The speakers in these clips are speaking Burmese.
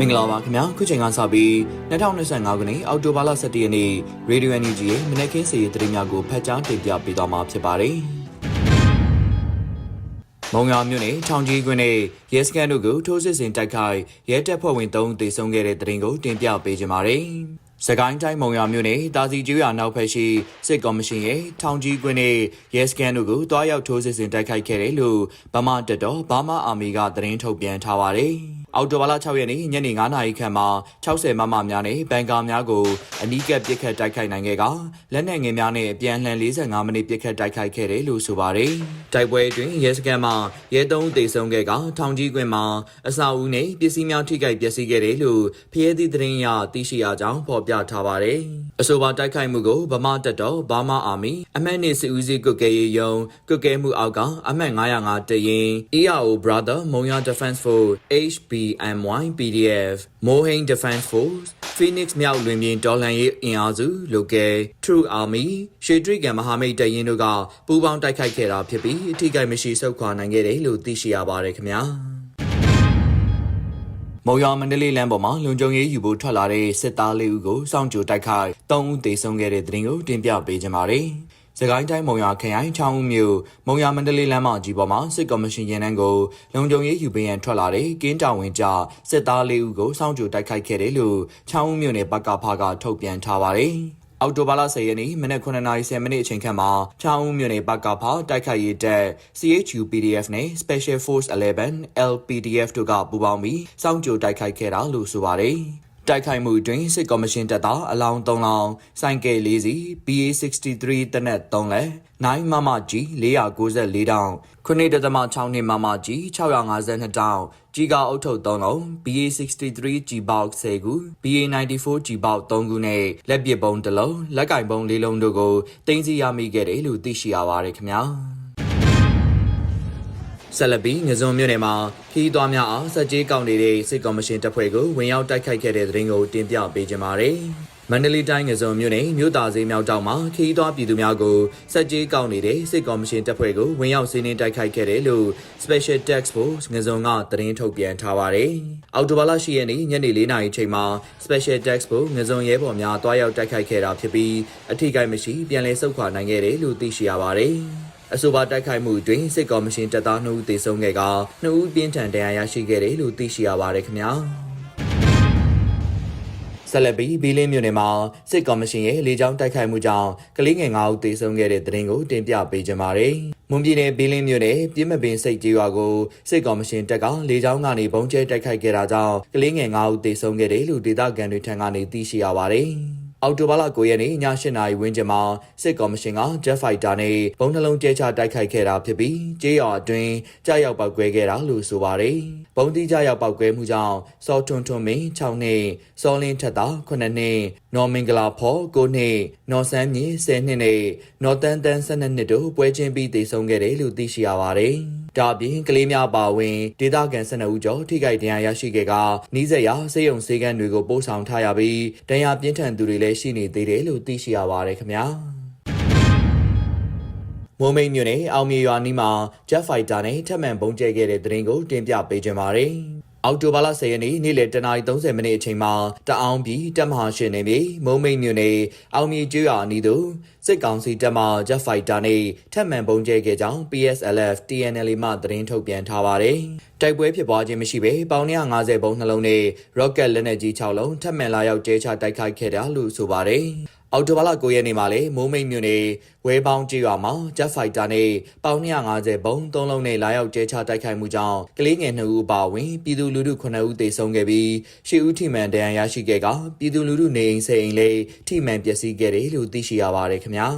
မင်္ဂလာပါခင်ဗျာခုချိန်ကစပြီး2025ခုနှစ်အောက်တိုဘာလ17ရက်နေ့ရေဒီယို NUG ရဲ့မနက်ခင်းစီရေးသတင်းများကိုဖတ်ကြားတင်ပြပေးသွားမှာဖြစ်ပါတယ်။မုံရွာမြို့နယ်ထောင်ကြီးကွင်းနဲ့ရဲစခန်းတို့ကိုထိုးစစ်ဆင်တိုက်ခိုက်ရဲတပ်ဖွဲ့ဝင်3ဦးသေဆုံးခဲ့တဲ့သတင်းကိုတင်ပြပေးကြပါမယ်။စကိုင်းတိုင်းမုံရွာမြို့နယ်တာစီကျွော်နောက်ဖက်ရှိစစ်ကော်မရှင်ရဲ့ထောင်ကြီးကွင်းနဲ့ရဲစခန်းတို့ကိုတွားရောက်ထိုးစစ်ဆင်တိုက်ခိုက်ခဲ့တယ်လို့ဗမာတပ်တော်ဗမာအာမီကသတင်းထုတ်ပြန်ထားပါတယ်။ အော်တိုဘာလ6ရက်နေ့ညနေ9:00နာရီခန့်မှာ60မမများနဲ့ဘန်ကာများကိုအနီးကပ်ပစ်ခတ်တိုက်ခိုက်နိုင်ခဲ့ကလက်နက်ငယ်များနဲ့အပြန်အလှန်45မိနစ်ပစ်ခတ်တိုက်ခိုက်ခဲ့တယ်လို့ဆိုပါတယ်။တိုက်ပွဲအတွင်းရဲစခန်းမှာရဲသုံးတေဆုံးခဲ့ကထောင်ကြီးကွင်းမှာအစာအုပ်နဲ့ပစ္စည်းများထိခိုက်ပျက်စီးခဲ့တယ်လို့ဖျဲသည့်သတင်းရသိရှိရကြောင်းဖော်ပြထားပါတယ်။အဆိုပါတိုက်ခိုက်မှုကိုဗမာတပ်တော်ဘာမာအာမီအမှတ်နှစ်စစ်ဦးစီးကုတ်ကဲရေးယုံကုတ်ကဲမှုအောက်ကအမှတ်905တရင် ERO Brother မုံရ Defense Force HB BMY PDF Mohang Defense Force Phoenix မြောက်လွင်ပြင်တော်လှန်ရေးအင်အားစု Local True Army ရှေ့တရိကန်မဟာမိတ်တပ်ရင်းတို့ကပူးပေါင်းတိုက်ခိုက်ခဲ့တာဖြစ်ပြီးအထိကိမရှိဆုတ်ခွာနိုင်ခဲ့တယ်လို့သိရှိရပါတယ်ခင်ဗျာမုံရွာမန္တလေးလမ်းပေါ်မှာလုံခြုံရေးယူဖို့ထွက်လာတဲ့စစ်သားလေးဦးကိုစောင့်ကြိုတိုက်ခိုက်၃ဦးသေဆုံးခဲ့တဲ့တဲ့တင်ကိုတင်ပြပေးကြပါမယ်။ စကိုင်းတိုင်းမုံရွာခရိုင်ချောင်းဦးမြို့မုံရွာမန္တလေးလမ်းမကြီးပေါ်မှာစစ်ကော်မရှင်ရင်နှန်းကိုလုံခြုံရေးယူပေးရန်ထွက်လာတဲ့ကင်းတောင်ဝင်ကြစစ်သားလေးဦးကိုစောင့်ကြိုတိုက်ခိုက်ခဲ့တယ်လို့ချောင်းဦးမြို့နယ်ပကဖကထုတ်ပြန်ထားပါတယ်။အော်တိုဘာလ10ရက်နေ့မနက်9:30မိနစ်အချိန်ခန့်မှာချောင်းဦးမြို့နယ်ပကဖတိုက်ခိုက်ရေးတပ် CHU PDF နဲ့ Special Force 11 LPDF တို့ကပူးပေါင်းပြီးစောင့်ကြိုတိုက်ခိုက်ခဲ့တာလို့ဆိုပါတယ်။ တိုက်ခိုက်မှုတွင်စစ်ကော်မရှင်တပ်သားအလောင်း3လောင်းစိုင်းကဲ၄စီ BA63 တနက်3လက်9မမကြီး494တောင်9.6နှစ်မမကြီး652တောင်ကြီးကားအုတ်ထုပ်3လုံး BA63 G box 10ခု BA94 G box 3ခုနဲ့လက်ပစ်ပုံ1လုံးလက်ကင်ပုံ4လုံးတို့ကိုတင်စီရမိခဲ့တယ်လို့သိရှိရပါတယ်ခင်ဗျာ ဆက်လက်ပြီးငဇွန်မြို့နယ်မှာခီးသွွားများအားစက်ကြီးကောက်နေတဲ့စစ်ကော်မရှင်တပ်ဖွဲ့ကိုဝင်ရောက်တိုက်ခိုက်ခဲ့တဲ့တဲ့ရင်ကိုတင်ပြပေးကြပါမယ်။မန္တလေးတိုင်းငဇုံမြို့နယ်မြို့သားစေးမြောက်တောင်မှာခီးသွွားပြည်သူများကိုစက်ကြီးကောက်နေတဲ့စစ်ကော်မရှင်တပ်ဖွဲ့ကိုဝင်ရောက်စီးနင်းတိုက်ခိုက်ခဲ့တယ်လို့ Special Task Force ငဇုံကသတင်းထုတ်ပြန်ထားပါတယ်။အောက်တိုဘာလ10ရက်နေ့ညနေ4နာရီချိန်မှာ Special Task Force ငဇုံရဲဘော်များတွားရောက်တိုက်ခိုက်ခဲ့တာဖြစ်ပြီးအထိကိမရှိပြန်လည်ဆုတ်ခွာနိုင်ခဲ့တယ်လို့သိရှိရပါတယ်။ အဆိုပါတိုက်ခိုက်မှုတွင်စစ်ကော်မရှင်တပ်သား2ဦးသေဆုံးခဲ့က2ဦးပြင်းထန်ဒဏ်ရာရရှိခဲ့တယ်လို့သိရှိရပါတယ်ခင်ဗျာဆက်လက်ပြီးဘီလင်းမြို့နယ်မှာစစ်ကော်မရှင်ရဲ့လေကြောင်းတိုက်ခိုက်မှုကြောင့်ကလေးငယ်9ဦးသေဆုံးခဲ့တဲ့တဲ့ရင်ကိုတင်ပြပေးကြပါမယ်။မွန်ပြည်နယ်ဘီလင်းမြို့နယ်ပြင်းမပင်စိတ်ကြေးရွာကိုစစ်ကော်မရှင်တပ်ကလေကြောင်းကနေပုံကျဲတိုက်ခိုက်ခဲ့တာကြောင့်ကလေးငယ်9ဦးသေဆုံးခဲ့တယ်လို့ဒေသခံတွေထံကနေသိရှိရပါတယ်။ အော်တိုဘာလ9ရက်နေ့ည8နာရီဝန်းကျင်မှာစစ်ကော်မရှင်က Jet Fighter နဲ့ဘုံနှလုံးကျဲချတိုက်ခိုက်ခဲ့တာဖြစ်ပြီးကြေးရွာအတွင်းကြားရောက်ပောက်ကွဲခဲ့တာလို့ဆိုပါတယ်။ဘုံတိကြားရောက်ပောက်ကွဲမှုကြောင့်စောထွန်းထွန်းမင်း6နှစ်စောလင်းထက်တာ9နှစ်နော်မင်္ဂလာဖော်9နှစ်နော်ဆန်းမြင့်10နှစ်နဲ့နော်တန်းတန်း12နှစ်တို့ပွဲချင်းပြီးတည်ဆုံခဲ့တယ်လို့သိရှိရပါတယ်။ ဒါအပြင်ကလေးများပါဝင်ဒေသခံ12ဦးကျော်ထိခိုက်ဒဏ်ရာရရှိခဲ့ကနီးစက်ရစေယုံစေကန်းတွေကိုပို့ဆောင်ထားရပြီးဒဏ်ရာပြင်းထန်သူတွေလည်းရှိနေသေးတယ်လို့သိရှိရပါတယ်ခင်ဗျာမုံမိတ်မြို့နယ်အောင်မြေရွာနီးမှာ Jet Fighter နဲ့ထပ်မံပုံကျဲခဲ့တဲ့တဲ့ရင်ကိုတင်ပြပေးကြပါမယ်။ အောက်တိုဘာလ10ရက်နေ့နေ့လယ်10:30မိနစ်အချိန်မှာတအောင်ပြည်တပ်မဟာရှင်နေပြီမုံမိတ်မြို့နယ်အောင်မြေကျွော်အနီးသို့စစ်ကောင်စီတပ်မှ Jet Fighter နဲ့ထပ်မံပုံကျဲခဲ့ကြောင်း PSLF TNL မှသတင်းထုတ်ပြန်ထားပါတယ်။တိုက်ပွဲဖြစ်ပွားခြင်းမရှိဘဲပေါင်150ဘုံနှလုံးနဲ့ rocket လက်နက်ကြီး6လုံးထပ်မံလာရောက်ကျဲချတိုက်ခိုက်ခဲ့တယ်လို့ဆိုပါတယ်။ အော်တိုဘာလ9ရက်နေ့မှာလေမိုးမိတ်မြို့နယ်ဝဲပေါင်းကြီးရွာမှာဂျက်ဖိုက်တာနဲ့ပေါင်250ဘုံ၃လုံးနဲ့လာရောက်ကျဲချတိုက်ခိုက်မှုကြောင့်ကလေးငယ်2ဦးပါဝင်ပြည်သူလူထု9ဦးသေဆုံးခဲ့ပြီး10ဦးထိမှန်ဒဏ်ရာရရှိခဲ့ကပြည်သူလူထုနေအိမ်စိအိမ်လေးထိမှန်ပျက်စီးခဲ့တယ်လို့သိရှိရပါတယ်ခင်ဗျာ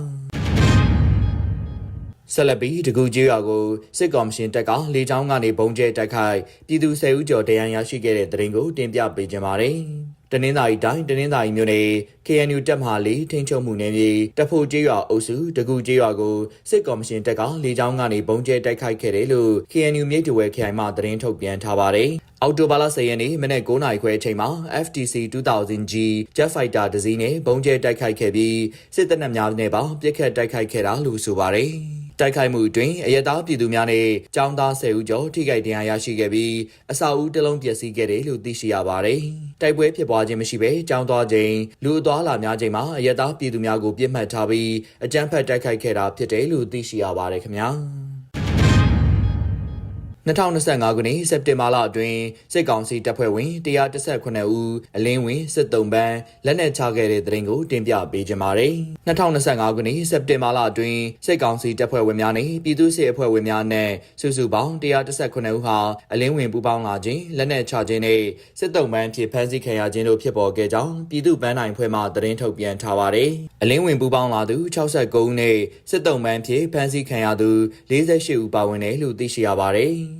ဆက်လက်ပြီးတကူကြီးရွာကိုစစ်ကောင်ရှင်တပ်ကလေကြောင်းကနေဘုံကျဲတိုက်ခိုက်ပြည်သူ၁၀ဦးကျော်ဒဏ်ရာရရှိခဲ့တဲ့တဲ့ရင်ကိုတင်ပြပေးကြပါမယ်။ တနင်္သာရီတိုင်းတနင်္သာရီမြို့နယ် KNU တပ်မဟာလေးထိန်းချုပ်မှုနယ်မြေတဖို့ကျေးရွာအုပ်စုတကူကျေးရွာကိုစစ်ကော်မရှင်တပ်ကလေကြောင်းကနေပုံကျဲတိုက်ခိုက်ခဲ့တယ်လို့ KNU မြိတ်တဝဲခရိုင်မှသတင်းထုတ်ပြန်ထားပါတယ်။အော်တိုဘာလ10ရက်နေ့မနက်9:00နာရီခွဲအချိန်မှာ FTC 2000G Jet Fighter တစီးနဲ့ပုံကျဲတိုက်ခိုက်ခဲ့ပြီးစစ်တပ်နက်များနဲ့ပါပစ်ခတ်တိုက်ခိုက်ခဲ့တာလို့ဆိုပါတယ်။ တိုက်ခိုက်မှုအတွင်းအရသားပြည်သူများနဲ့ចောင်းသား10ဦးကျော်ထိခိုက်ဒဏ်ရာရရှိခဲ့ပြီးအစာအုပ်တစ်လုံးပျက်စီးခဲ့တယ်လို့သိရှိရပါတယ်။တိုက်ပွဲဖြစ်ပွားခြင်းမရှိဘဲចောင်းသွားခြင်းလူအသွားလာများခြင်းမှာအရသားပြည်သူများကိုပြစ်မှတ်ထားပြီးအကြမ်းဖက်တိုက်ခိုက်ခဲ့တာဖြစ်တယ်လို့သိရှိရပါတယ်ခင်ဗျာ။ 2025ခုနှစ်စက်တင်ဘာလအတွင်းစစ်ကောင်စီတပ်ဖွဲ့ဝင်118ဦးအလင်းဝင်စစ်တုံးပန်းလက်နက်ချခဲ့တဲ့တဲ့ရင်ကိုတင်ပြပေးကြပါမယ်။2025ခုနှစ်စက်တင်ဘာလအတွင်းစစ်ကောင်စီတပ်ဖွဲ့ဝင်များနဲ့ပြည်သူ့စစ်အဖွဲ့ဝင်များနဲ့စုစုပေါင်း118ဦးဟာအလင်းဝင်ပူးပေါင်းလာခြင်းလက်နက်ချခြင်းနဲ့စစ်တုံးပန်းဖြစ်ဖမ်းဆီးခံရခြင်းတို့ဖြစ်ပေါ်ခဲ့ကြောင်းပြည်သူ့ပန်းနိုင်ဖွဲ့မှသတင်းထုတ်ပြန်ထားပါတယ်။အလင်းဝင်ပူးပေါင်းလာသူ69ဦးနဲ့စစ်တုံးပန်းဖြစ်ဖမ်းဆီးခံရသူ48ဦးပါဝင်တယ်လို့သိရှိရပါတယ်။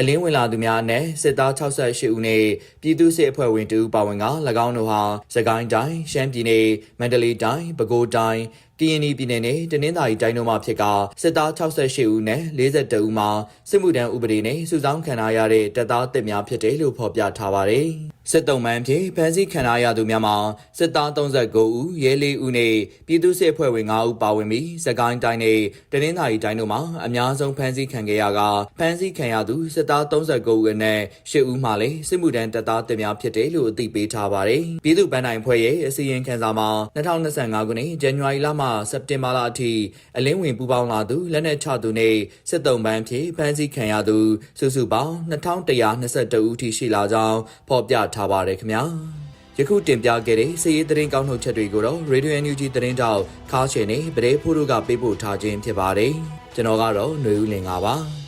အလင်းဝင်လာသူများနဲ့စစ်သား68ဦးနဲ့ပြည်သူ့စစ်အဖွဲ့ဝင်2ဦးပါဝင်က၎င်းတို့ဟာစကိုင်းတိုင်းရှမ်းပြည်နယ်မန္တလေးတိုင်းပဲခူးတိုင်းကရင်ပြည်နယ်နဲ့တနင်္သာရီတိုင်းတို့မှဖြစ်ကစစ်သား68ဦးနဲ့42ဦးမှာစစ်မှုထမ်းဥပဒေနဲ့စုဆောင်းခံရတဲ့တပ်သားတစ်များဖြစ်တယ်လို့ဖော်ပြထားပါတယ်။စစ်တုံးမှန်ဖြစ်ဖမ်းဆီးခံရသူများမှာစစ်သား39ဦးရဲ4ဦးနဲ့ပြည်သူ့စစ်အဖွဲ့ဝင်5ဦးပါဝင်ပြီးစကိုင်းတိုင်းနဲ့တနင်္သာရီတိုင်းတို့မှာအများဆုံးဖမ်းဆီးခံခဲ့ရကဖမ်းဆီးခံရသူစစ်သား39ဦးအနက်10ဦးမှလည်းစစ်မှုထမ်းတပ်သားတစ်များဖြစ်တယ်လို့အသိပေးထားပါတယ်။ပြည်သူ့ပန်းတိုင်ဖွဲ့ရဲ့အစည်းအဝေးခန်းစာမှာ2025ခုနှစ်ဇန်နဝါရီလမှစက်တင်ဘာလအထိအလင်းဝင်ပူးပေါင်းလာသူလက်နက်ချသူနဲ့စစ်တုံးပန်းဖြစ်ဖမ်းဆီးခံရသူစုစုပေါင်း2122ဦးထိရှိလာကြောင်းဖော်ပြထားပါတယ်ခင်ဗျာယခုတင်ပြခဲ့တဲ့စည်ရေးသတင်းကောင်းထုတ်ချက်တွေကိုတော့ Radio NUG သတင်းတောက်ခါချင်နဲ့ဗရေဖိုးတို့ကပေးပို့ထားခြင်းဖြစ်ပါတယ်ကျွန်တော်ကတော့ຫນွေဦးလင်ပါပါ